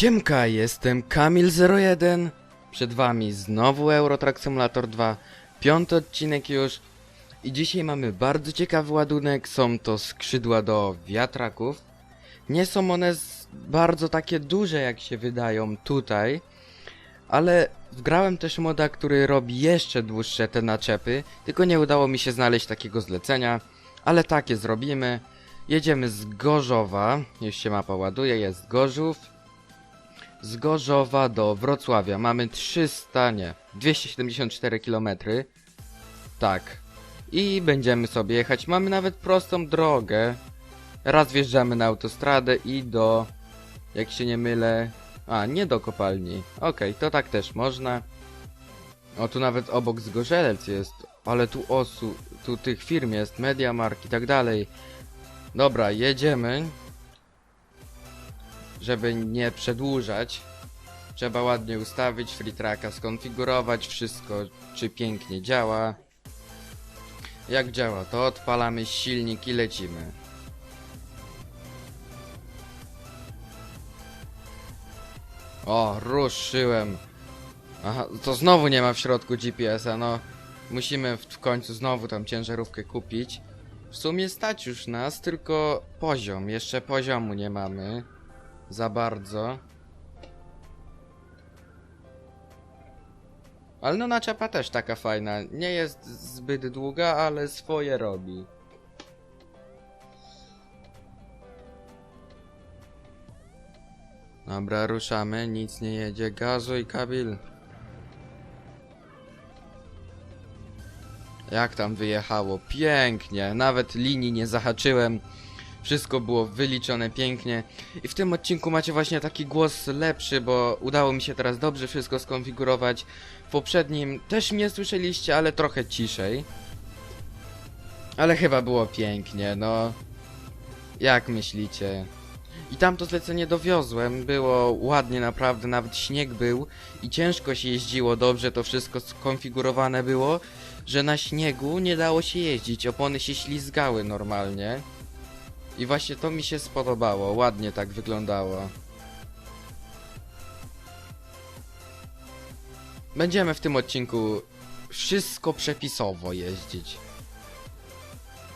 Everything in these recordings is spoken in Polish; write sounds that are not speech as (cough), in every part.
Siemka, jestem Kamil01. Przed wami znowu Eurotrack Simulator 2. Piąty odcinek już. I dzisiaj mamy bardzo ciekawy ładunek. Są to skrzydła do wiatraków. Nie są one bardzo takie duże jak się wydają tutaj. Ale wgrałem też moda, który robi jeszcze dłuższe te naczepy. Tylko nie udało mi się znaleźć takiego zlecenia. Ale takie zrobimy. Jedziemy z Gorzowa. Już się mapa ładuje, jest Gorzów z Gorzowa do Wrocławia. Mamy 300, nie, 274 km. Tak. I będziemy sobie jechać. Mamy nawet prostą drogę. Raz wjeżdżamy na autostradę i do, jak się nie mylę, a nie do kopalni. Okej, to tak też można. O, tu nawet obok Zgorzelec jest, ale tu osu, tu tych firm jest, Mediamark i tak dalej. Dobra, jedziemy żeby nie przedłużać, trzeba ładnie ustawić free tracka, skonfigurować wszystko, czy pięknie działa. Jak działa, to odpalamy silnik i lecimy. O, ruszyłem. Aha, to znowu nie ma w środku GPS-a, no. Musimy w, w końcu znowu tą ciężarówkę kupić. W sumie stać już nas, tylko poziom. Jeszcze poziomu nie mamy za bardzo. Ale no naczepa też taka fajna. Nie jest zbyt długa, ale swoje robi. Dobra, ruszamy, nic nie jedzie. Gazuj, Kabil. Jak tam wyjechało? Pięknie, nawet linii nie zahaczyłem. Wszystko było wyliczone pięknie. I w tym odcinku macie właśnie taki głos lepszy, bo udało mi się teraz dobrze wszystko skonfigurować. W poprzednim też mnie słyszeliście, ale trochę ciszej. Ale chyba było pięknie, no. Jak myślicie? I tam to zlecenie dowiozłem, było ładnie naprawdę, nawet śnieg był i ciężko się jeździło, dobrze to wszystko skonfigurowane było, że na śniegu nie dało się jeździć, opony się ślizgały normalnie. I właśnie to mi się spodobało, ładnie tak wyglądało. Będziemy w tym odcinku wszystko przepisowo jeździć.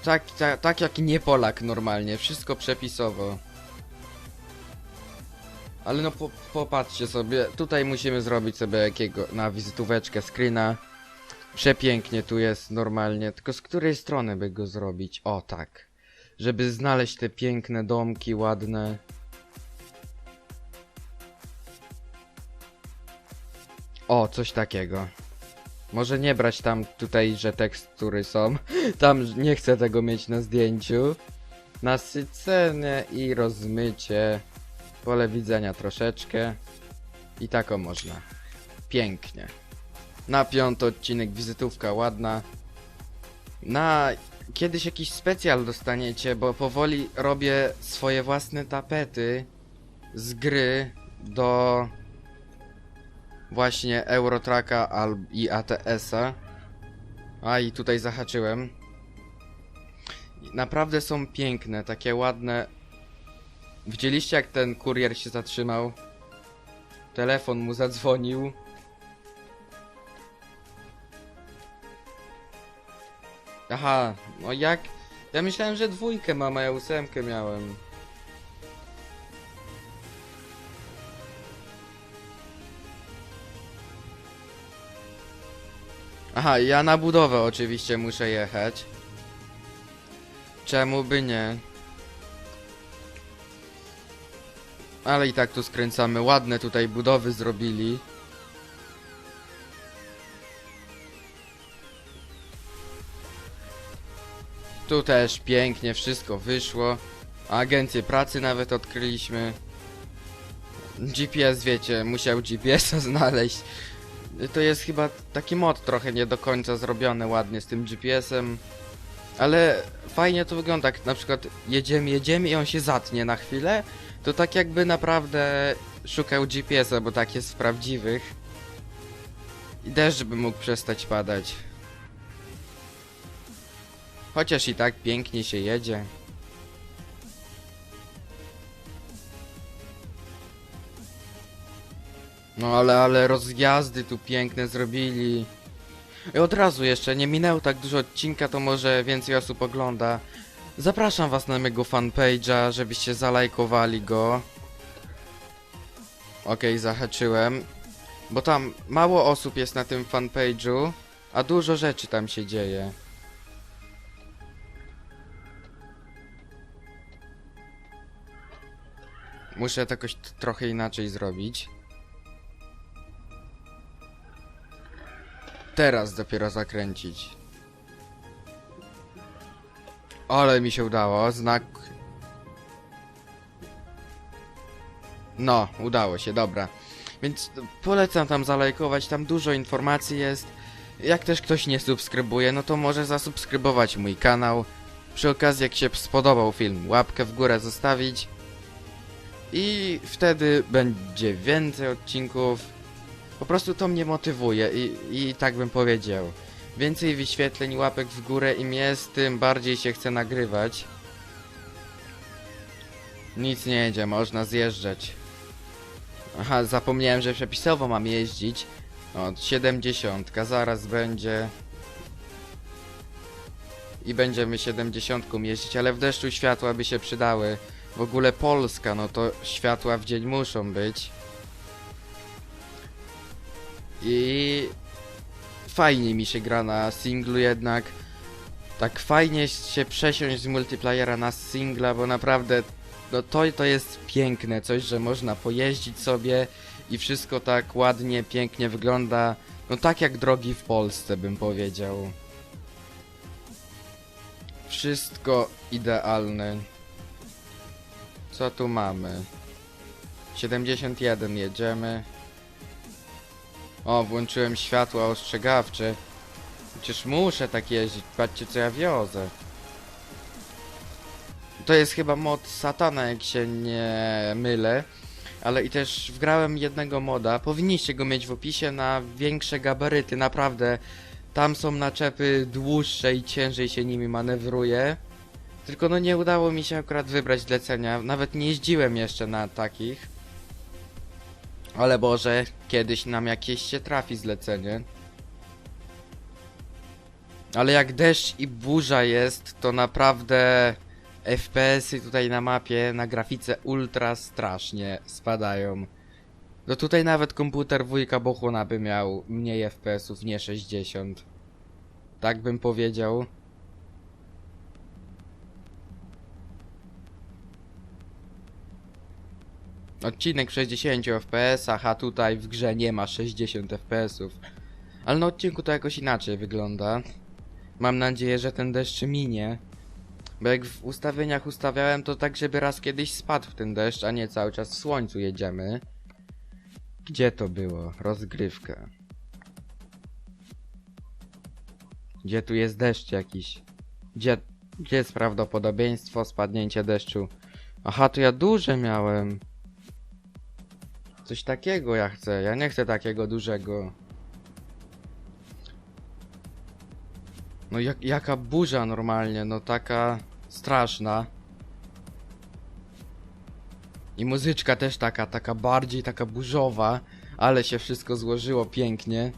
Tak, tak, tak jak nie Polak normalnie, wszystko przepisowo. Ale no po, popatrzcie sobie, tutaj musimy zrobić sobie jakiego na wizytóweczkę screena. Przepięknie tu jest normalnie, tylko z której strony by go zrobić? O tak żeby znaleźć te piękne domki ładne. O, coś takiego. Może nie brać tam tutaj, że tekstury są. (laughs) Tam nie chcę tego mieć na zdjęciu. Nasycenie i rozmycie. Pole widzenia troszeczkę. I tako można. Pięknie. Na piąty odcinek wizytówka ładna. Na kiedyś jakiś specjal dostaniecie, bo powoli robię swoje własne tapety z gry do właśnie Eurotracka al- i ATS-a. A i tutaj zahaczyłem. Naprawdę są piękne, takie ładne. Widzieliście jak ten kurier się zatrzymał? Telefon mu zadzwonił. Aha, no jak? Ja myślałem, że dwójkę mam, a ja ósemkę miałem. Aha, ja na budowę oczywiście muszę jechać. Czemu by nie? Ale i tak tu skręcamy. Ładne tutaj budowy zrobili. Tu też pięknie wszystko wyszło. Agencję pracy nawet odkryliśmy. GPS, wiecie, musiał GPS-a (laughs) znaleźć. To jest chyba taki mod trochę nie do końca zrobiony ładnie z tym GPS-em. Ale fajnie to wygląda, jak na przykład jedziemy, jedziemy i on się zatnie na chwilę. To tak jakby naprawdę szukał GPS-a, bo tak jest w prawdziwych. I deszcz by mógł przestać padać. Chociaż i tak pięknie się jedzie. No ale, ale rozjazdy tu piękne zrobili. I od razu jeszcze, nie minęło tak dużo odcinka, to może więcej osób ogląda. Zapraszam was na mojego fanpage'a, żebyście zalajkowali go. Okej, zahaczyłem. Bo tam mało osób jest na tym fanpage'u, a dużo rzeczy tam się dzieje. Muszę to jakoś trochę inaczej zrobić. Teraz dopiero zakręcić. Ale mi się udało, znak... No, udało się, dobra. Więc polecam tam zalajkować, tam dużo informacji jest. Jak też ktoś nie subskrybuje, no to może zasubskrybować mój kanał. Przy okazji, jak się spodobał film, łapkę w górę zostawić. I wtedy będzie więcej odcinków. Po prostu to mnie motywuje i, i tak bym powiedział. Więcej wyświetleń, łapek w górę im jest, tym bardziej się chce nagrywać. Nic nie jedzie, można zjeżdżać. Aha, zapomniałem, że przepisowo mam jeździć. O, 70, zaraz będzie. I będziemy 70 jeździć, ale w deszczu światła by się przydały. W ogóle Polska, no to światła w dzień muszą być. I fajnie mi się gra na singlu jednak. Tak fajnie się przesiąść z multiplayera na singla, bo naprawdę no to, to jest piękne, coś, że można pojeździć sobie i wszystko tak ładnie, pięknie wygląda. No tak jak drogi w Polsce bym powiedział. Wszystko idealne. Co tu mamy? 71 jedziemy. O, włączyłem światła ostrzegawcze. Przecież muszę tak jeździć, patrzcie co ja wiozę. To jest chyba mod Satana, jak się nie mylę. Ale i też wgrałem jednego moda. Powinniście go mieć w opisie na większe gabaryty, naprawdę. Tam są naczepy dłuższe i ciężej się nimi manewruje. Tylko no nie udało mi się akurat wybrać zlecenia. Nawet nie jeździłem jeszcze na takich. Ale Boże, kiedyś nam jakieś się trafi zlecenie. Ale jak deszcz i burza jest, to naprawdę FPS-y tutaj na mapie, na grafice ultra strasznie spadają. No tutaj nawet komputer wujka Bochuna by miał mniej FPS-ów, nie 60. Tak bym powiedział. Odcinek w 60 FPS-ach, a tutaj w grze nie ma 60 FPS-ów. Ale na odcinku to jakoś inaczej wygląda. Mam nadzieję, że ten deszcz minie. Bo jak w ustawieniach ustawiałem to tak, żeby raz kiedyś spadł ten deszcz, a nie cały czas w słońcu jedziemy. Gdzie to było? Rozgrywka. Gdzie tu jest deszcz jakiś? Gdzie, gdzie jest prawdopodobieństwo spadnięcia deszczu? Aha, to ja duże miałem. Coś takiego ja chcę. Ja nie chcę takiego dużego. No jak, jaka burza normalnie, no taka straszna. I muzyczka też taka, taka bardziej taka burzowa, ale się wszystko złożyło pięknie.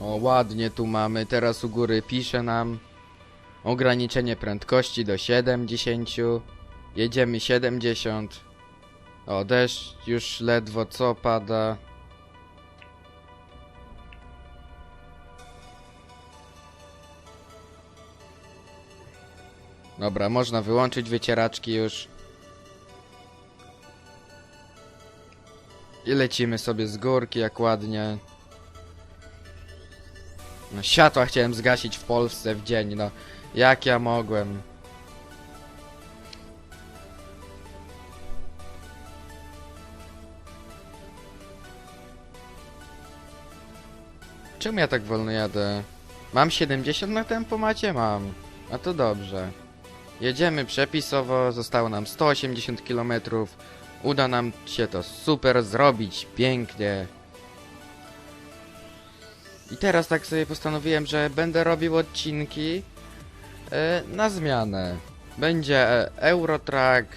O, ładnie tu mamy, teraz u góry pisze nam ograniczenie prędkości do 70. Jedziemy 70. O, deszcz już ledwo co pada. Dobra, można wyłączyć wycieraczki już. I lecimy sobie z górki jak ładnie. No, światła chciałem zgasić w Polsce w dzień, no. Jak ja mogłem? Czemu ja tak wolno jadę? Mam 70 na tempomacie? Mam. A to dobrze. Jedziemy przepisowo, zostało nam 180 km. Uda nam się to super zrobić, pięknie. I teraz tak sobie postanowiłem, że będę robił odcinki e, na zmianę. Będzie e, Eurotrack,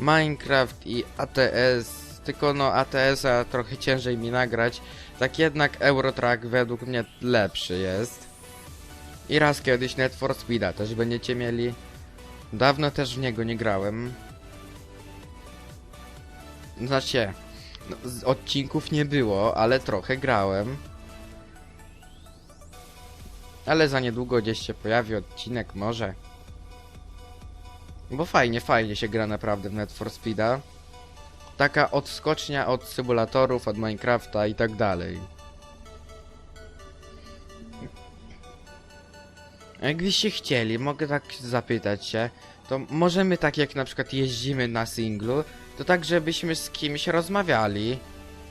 Minecraft i ATS, tylko no ATS-a trochę ciężej mi nagrać, tak jednak Eurotrack według mnie lepszy jest. I raz kiedyś Net for Speeda też będziecie mieli. Dawno też w niego nie grałem. Znaczy, no, odcinków nie było, ale trochę grałem. Ale za niedługo gdzieś się pojawi odcinek, może. Bo fajnie, fajnie się gra naprawdę w Net for Speeda. Taka odskocznia od symulatorów, od Minecrafta i tak dalej. Jakbyście chcieli, mogę tak zapytać się, to możemy tak jak na przykład jeździmy na singlu, to tak żebyśmy z kimś rozmawiali.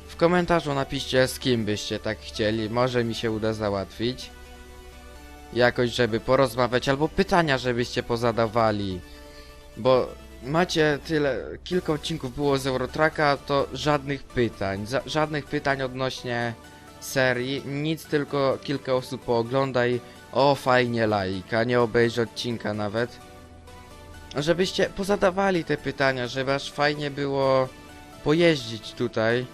W komentarzu napiszcie z kim byście tak chcieli, może mi się uda załatwić. Jakoś, żeby porozmawiać, albo pytania, żebyście pozadawali. Bo macie tyle, kilka odcinków było z Eurotracka, to żadnych pytań, za, żadnych pytań odnośnie serii, nic tylko kilka osób pooglądaj, o fajnie lajka, nie obejrzy odcinka nawet. Żebyście pozadawali te pytania, żeby aż fajnie było pojeździć tutaj.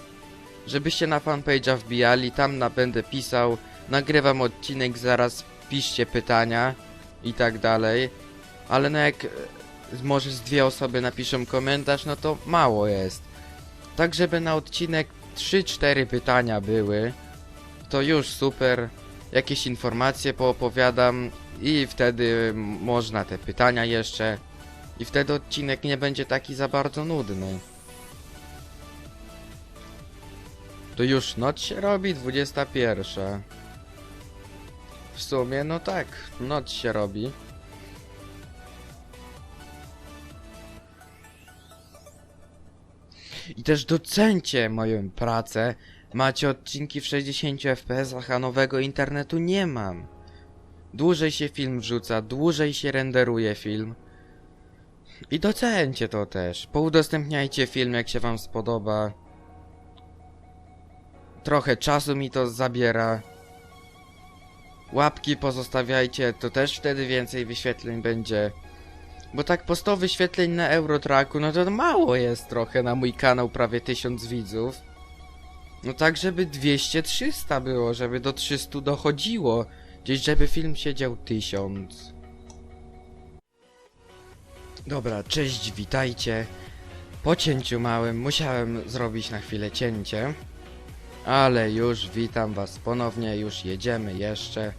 Żebyście na fanpage'a wbijali, tam na będę pisał, nagrywam odcinek, zaraz piszcie pytania i tak dalej. Ale no jak może z dwie osoby napiszą komentarz, no to mało jest. Tak żeby na odcinek 3-4 pytania były, to już super. Jakieś informacje poopowiadam i wtedy można te pytania jeszcze. I wtedy odcinek nie będzie taki za bardzo nudny. To już noc się robi, 21. W sumie, no tak, noc się robi. I też docencie moją pracę. Macie odcinki w 60 fps, a nowego internetu nie mam. Dłużej się film wrzuca, dłużej się renderuje film. I docencie to też. Poudostępniajcie film, jak się wam spodoba. Trochę czasu mi to zabiera. Łapki pozostawiajcie, to też wtedy więcej wyświetleń będzie. Bo tak po 100 wyświetleń na Eurotracku, no to mało jest trochę na mój kanał, prawie 1000 widzów. No tak, żeby 200-300 było, żeby do 300 dochodziło. Gdzieś, żeby film siedział 1000. Dobra, cześć, witajcie. Po cięciu małym musiałem zrobić na chwilę cięcie. Ale już witam was ponownie, już jedziemy jeszcze.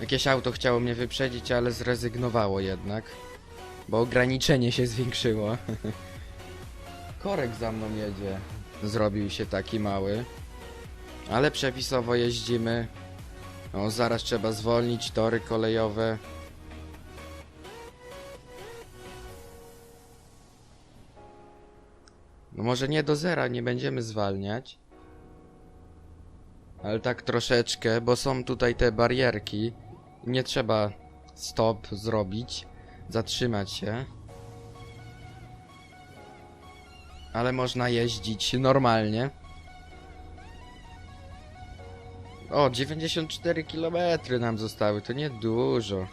Jakieś auto chciało mnie wyprzedzić, ale zrezygnowało jednak. Bo ograniczenie się zwiększyło. (laughs) Korek za mną jedzie. Zrobił się taki mały. Ale przepisowo jeździmy. O, zaraz trzeba zwolnić tory kolejowe. No może nie do zera, nie będziemy zwalniać. Ale tak troszeczkę, bo są tutaj te barierki. Nie trzeba stop zrobić, zatrzymać się. Ale można jeździć normalnie. O, 94 km nam zostały, to nie dużo.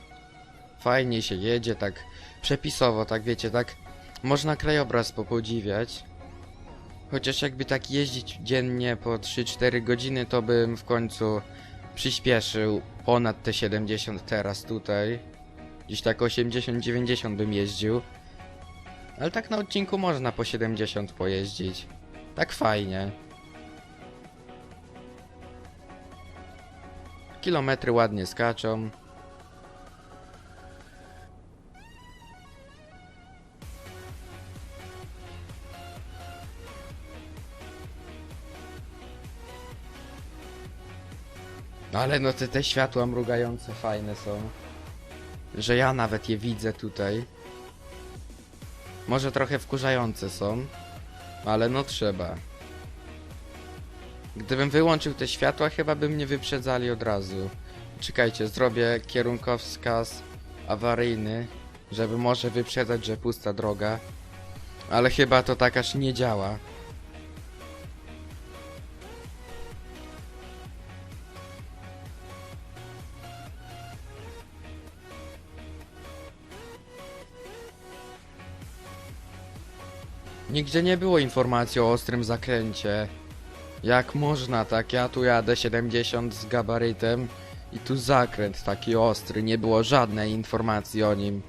Fajnie się jedzie, tak przepisowo, tak wiecie, tak można krajobraz popodziwiać. Chociaż jakby tak jeździć dziennie po 3-4 godziny, to bym w końcu przyspieszył ponad te 70 teraz tutaj. Gdzieś tak 80-90 bym jeździł. Ale tak na odcinku można po 70 pojeździć. Tak fajnie. Kilometry ładnie skaczą. Ale no te, te światła mrugające fajne są. Że ja nawet je widzę tutaj. Może trochę wkurzające są. Ale no trzeba. Gdybym wyłączył te światła, chyba by mnie wyprzedzali od razu. Czekajcie, zrobię kierunkowskaz awaryjny, żeby może wyprzedzać, że pusta droga. Ale chyba to tak aż nie działa. Nigdzie nie było informacji o ostrym zakręcie. Jak można tak? Ja tu jadę 70 z gabarytem i tu zakręt taki ostry, nie było żadnej informacji o nim.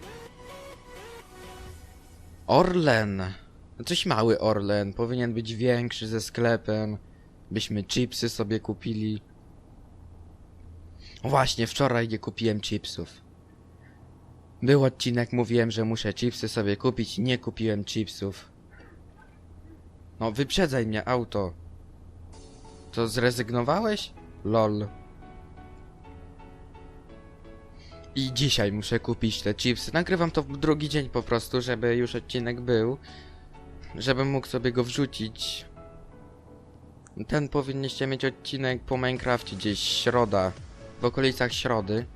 Orlen. No Coś mały Orlen, powinien być większy ze sklepem. Byśmy chipsy sobie kupili. Właśnie, wczoraj nie kupiłem chipsów. Był odcinek, mówiłem, że muszę chipsy sobie kupić, nie kupiłem chipsów. No, wyprzedzaj mnie, auto. To zrezygnowałeś? Lol. I dzisiaj muszę kupić te chipsy. Nagrywam to w drugi dzień po prostu, żeby już odcinek był. Żebym mógł sobie go wrzucić. Ten powinniście mieć odcinek po Minecrafcie gdzieś środa. W okolicach środy.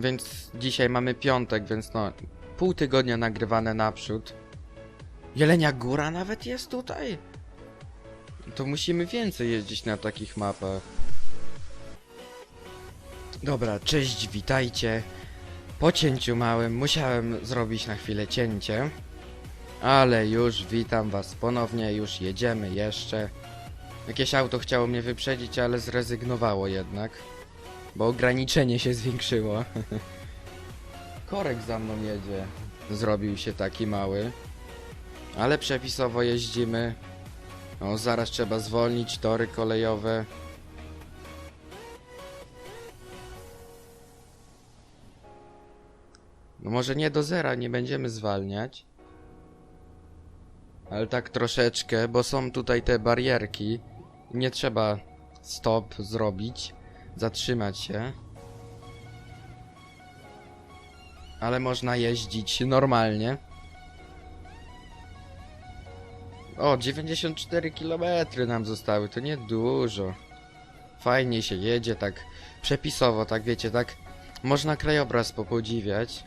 Więc dzisiaj mamy piątek, więc no pół tygodnia nagrywane naprzód. Jelenia Góra nawet jest tutaj? To musimy więcej jeździć na takich mapach. Dobra, cześć, witajcie. Po cięciu małym musiałem zrobić na chwilę cięcie. Ale już witam was ponownie, już jedziemy jeszcze. Jakieś auto chciało mnie wyprzedzić, ale zrezygnowało jednak. Bo ograniczenie się zwiększyło. (laughs) Korek za mną jedzie. Zrobił się taki mały. Ale przepisowo jeździmy. O, zaraz trzeba zwolnić tory kolejowe. No może nie do zera, nie będziemy zwalniać. Ale tak troszeczkę, bo są tutaj te barierki. Nie trzeba stop zrobić, zatrzymać się. Ale można jeździć normalnie. O, 94 km nam zostały, to nie dużo. Fajnie się jedzie, tak przepisowo, tak wiecie, tak można krajobraz popodziwiać.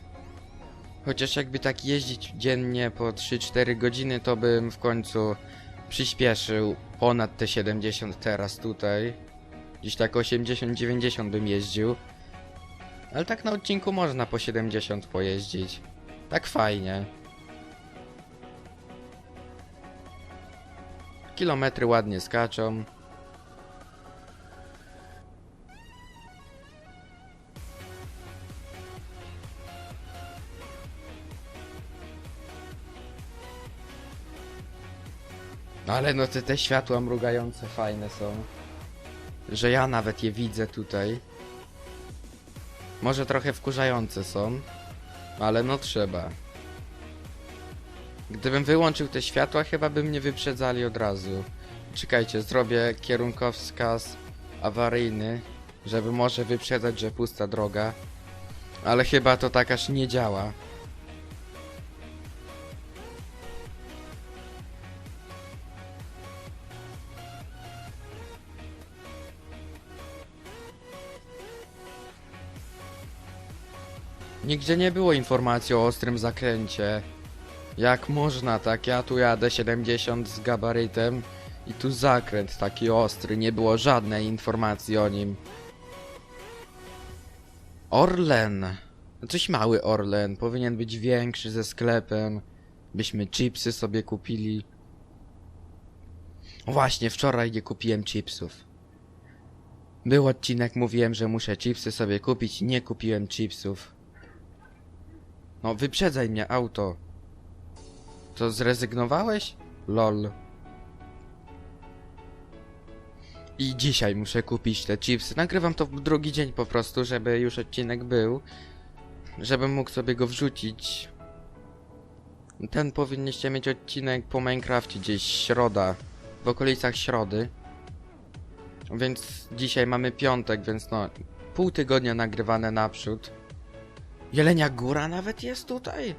Chociaż jakby tak jeździć dziennie po 3-4 godziny, to bym w końcu przyspieszył ponad te 70 teraz tutaj. Gdzieś tak 80-90 bym jeździł. Ale tak na odcinku można po 70 pojeździć. Tak fajnie. Kilometry ładnie skaczą. Ale no te, te światła mrugające fajne są. Że ja nawet je widzę tutaj. Może trochę wkurzające są. Ale no trzeba. Gdybym wyłączył te światła, chyba by mnie wyprzedzali od razu. Czekajcie, zrobię kierunkowskaz awaryjny, żeby może wyprzedzać, że pusta droga. Ale chyba to tak aż nie działa. Nigdzie nie było informacji o ostrym zakręcie. Jak można tak? Ja tu jadę 70 z gabarytem i tu zakręt taki ostry, nie było żadnej informacji o nim. Orlen. No Coś mały Orlen, powinien być większy ze sklepem. Byśmy chipsy sobie kupili. O Właśnie, wczoraj nie kupiłem chipsów. Był odcinek, mówiłem, że muszę chipsy sobie kupić, nie kupiłem chipsów. No, wyprzedzaj mnie, auto. To zrezygnowałeś? Lol. I dzisiaj muszę kupić te chipsy. Nagrywam to w drugi dzień po prostu, żeby już odcinek był. Żebym mógł sobie go wrzucić. Ten powinniście mieć odcinek po Minecrafcie gdzieś środa. W okolicach środy. Więc dzisiaj mamy piątek, więc no pół tygodnia nagrywane naprzód. Jelenia Góra nawet jest tutaj?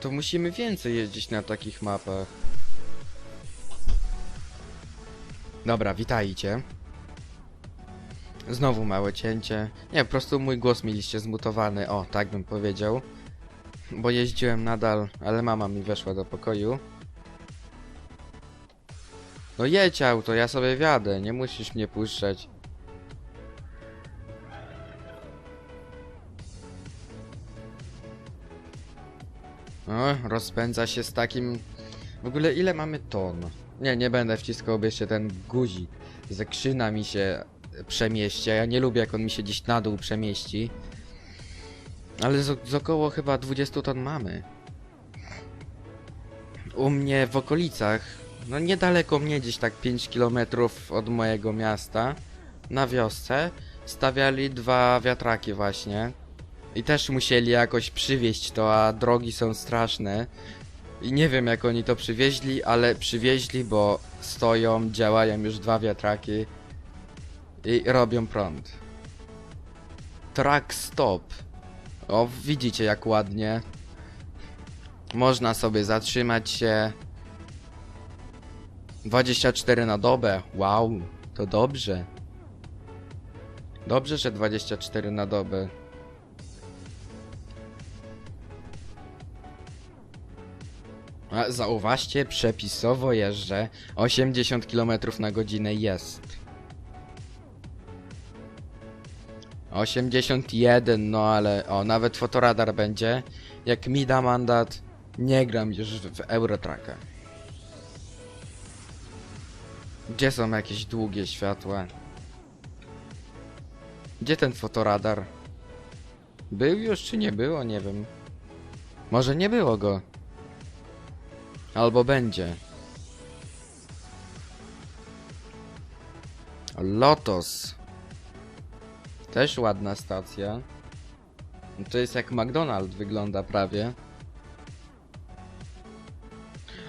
To musimy więcej jeździć na takich mapach. Dobra, witajcie. Znowu małe cięcie. Nie, po prostu mój głos mieliście zmutowany, o, tak bym powiedział. Bo jeździłem nadal, ale mama mi weszła do pokoju. No jedź auto, ja sobie wiadę, nie musisz mnie puszczać. O, rozpędza się z takim... W ogóle ile mamy ton? Nie, nie będę wciskał, jeszcze ten guzik. Zakrzyna mi się przemieści, a ja nie lubię jak on mi się gdzieś na dół przemieści. Ale z, z około chyba 20 ton mamy. U mnie w okolicach, no niedaleko mnie, gdzieś tak 5 km od mojego miasta, na wiosce, stawiali dwa wiatraki właśnie. I też musieli jakoś przywieźć to, a drogi są straszne. I nie wiem jak oni to przywieźli, ale przywieźli, bo stoją, działają już dwa wiatraki i robią prąd. Track stop. O, widzicie jak ładnie. Można sobie zatrzymać się. 24 na dobę. Wow, to dobrze. Dobrze, że 24 na dobę. Zauważcie, przepisowo jeżdżę. 80 km na godzinę jest. 81, no ale o, nawet fotoradar będzie. Jak mi da mandat, nie gram już w, w Eurotracka. Gdzie są jakieś długie światła? Gdzie ten fotoradar? Był już czy nie było? Nie wiem. Może nie było go. Albo będzie. Lotos. Też ładna stacja. To jest jak McDonald's wygląda prawie.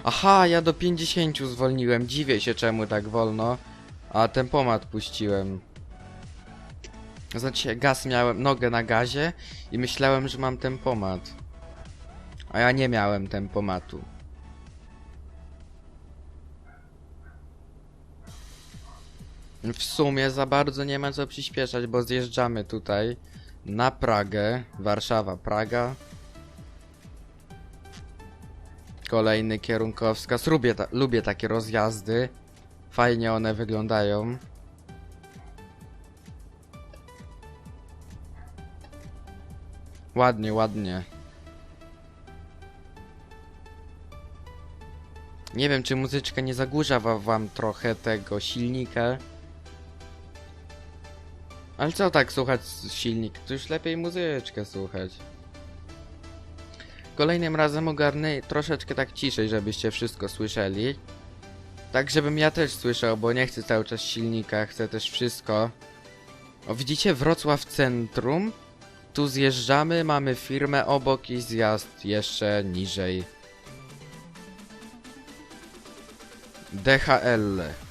Aha, ja do 50 zwolniłem. Dziwię się czemu tak wolno. A tempomat puściłem. Znaczy gaz miałem, nogę na gazie i myślałem, że mam tempomat. A ja nie miałem tempomatu. W sumie za bardzo nie ma co przyspieszać, bo zjeżdżamy tutaj na Pragę. Warszawa, Praga. Kolejny kierunkowskaz. Lubię, ta lubię takie rozjazdy. Fajnie one wyglądają. Ładnie, ładnie. Nie wiem, czy muzyczka nie zagłusza wa- wam trochę tego silnika. Ale co tak słuchać silnik? To już lepiej muzyczkę słuchać. Kolejnym razem ogarnę troszeczkę tak ciszej, żebyście wszystko słyszeli. Tak, żebym ja też słyszał, bo nie chcę cały czas silnika, chcę też wszystko. O, widzicie Wrocław Centrum? Tu zjeżdżamy, mamy firmę obok i zjazd jeszcze niżej. DHL.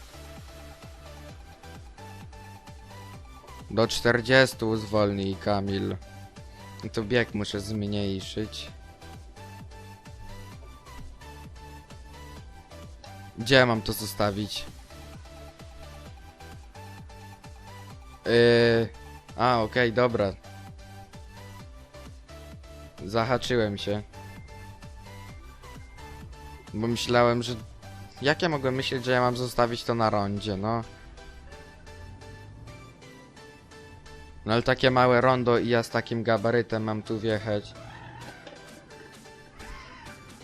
Do 40 zwolnij, Kamil. To bieg muszę zmniejszyć. Gdzie mam to zostawić? Yy... A, okej, dobra. Zahaczyłem się. Bo myślałem, że... Jak ja mogłem myśleć, że ja mam zostawić to na rondzie, no? No ale takie małe rondo i ja z takim gabarytem mam tu wjechać.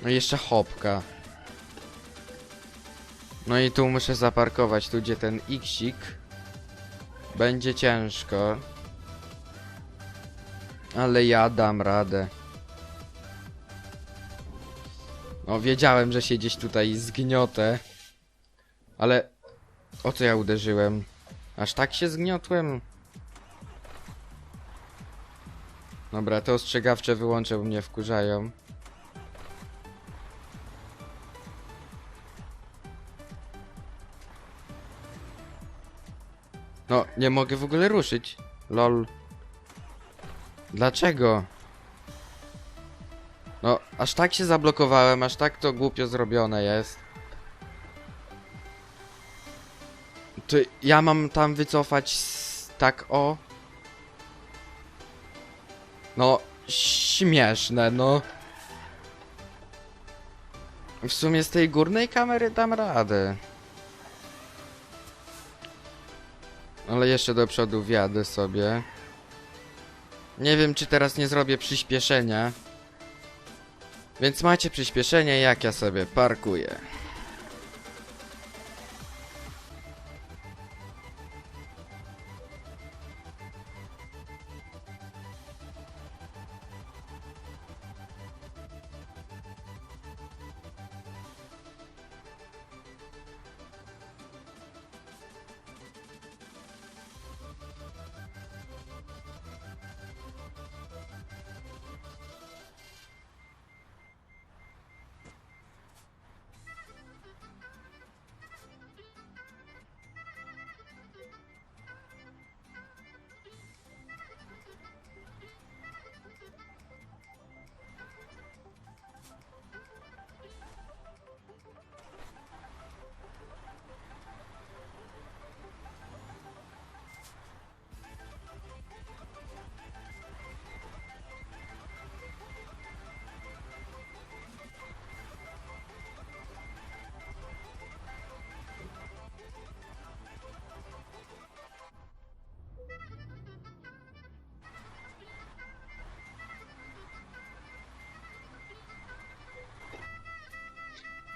No i jeszcze hopka. No i tu muszę zaparkować, tu gdzie ten xik. Będzie ciężko. Ale ja dam radę. No wiedziałem, że się gdzieś tutaj zgniotę. Ale... O co ja uderzyłem? Aż tak się zgniotłem? Dobra, te ostrzegawcze wyłączę, bo mnie wkurzają. No, nie mogę w ogóle ruszyć. Lol. Dlaczego? No, aż tak się zablokowałem, aż tak to głupio zrobione jest. Ty, ja mam tam wycofać tak o... No, śmieszne, no. W sumie z tej górnej kamery dam radę. Ale jeszcze do przodu wjadę sobie. Nie wiem, czy teraz nie zrobię przyspieszenia. Więc macie przyspieszenie, jak ja sobie parkuję.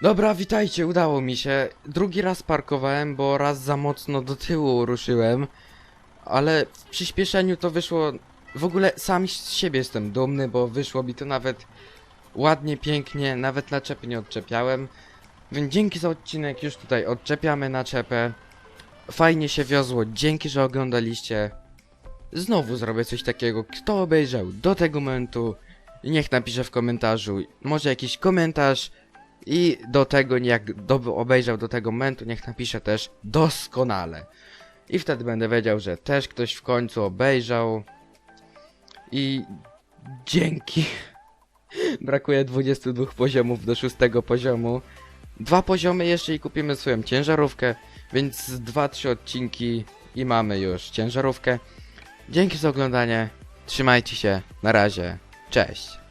Dobra, witajcie, udało mi się. Drugi raz parkowałem, bo raz za mocno do tyłu ruszyłem. Ale w przyspieszeniu to wyszło... W ogóle sam z siebie jestem dumny, bo wyszło mi to nawet ładnie, pięknie, nawet naczepy nie odczepiałem. Więc dzięki za odcinek, już tutaj odczepiamy naczepę. Fajnie się wiozło, dzięki, że oglądaliście. Znowu zrobię coś takiego, kto obejrzał do tego momentu. Niech napisze w komentarzu, może jakiś komentarz, i do tego, jak do, obejrzał do tego momentu, niech napisze też doskonale. I wtedy będę wiedział, że też ktoś w końcu obejrzał. I dzięki. (laughs) Brakuje 22 poziomów do 6 poziomu. Dwa poziomy jeszcze i kupimy swoją ciężarówkę, więc z 2-3 odcinki i mamy już ciężarówkę. Dzięki za oglądanie. Trzymajcie się. Na razie. Cześć.